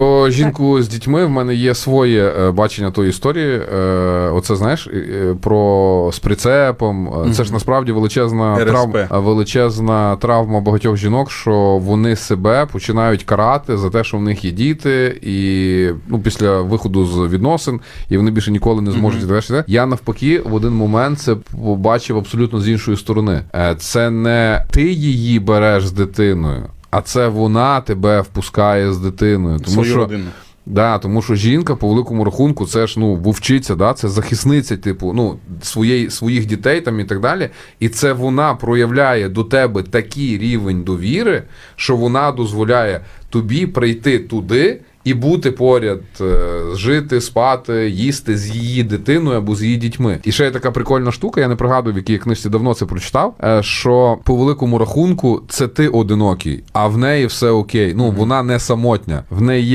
По жінку з дітьми в мене є своє е, бачення тої історії. Е, Оце знаєш про з прицепом. Е, Це ж насправді величезна травма, величезна травма багатьох жінок, що вони себе починають карати за те, що в них є діти, і ну після виходу з відносин, і вони більше ніколи не зможуть mm те. Я навпаки в один момент це побачив абсолютно з іншої сторони. Це не ти її береш з дитиною. А це вона тебе впускає з дитиною, тому Свою що родину. Да, тому що жінка по великому рахунку, це ж ну вовчиця, да, це захисниця, типу, ну своєї своїх дітей там і так далі. І це вона проявляє до тебе такий рівень довіри, що вона дозволяє тобі прийти туди. І бути поряд, е, жити, спати, їсти з її дитиною або з її дітьми. І ще є така прикольна штука, я не пригадую, в якій книжці давно це прочитав. е, Що по великому рахунку це ти одинокий, а в неї все окей. Ну вона не самотня, в неї є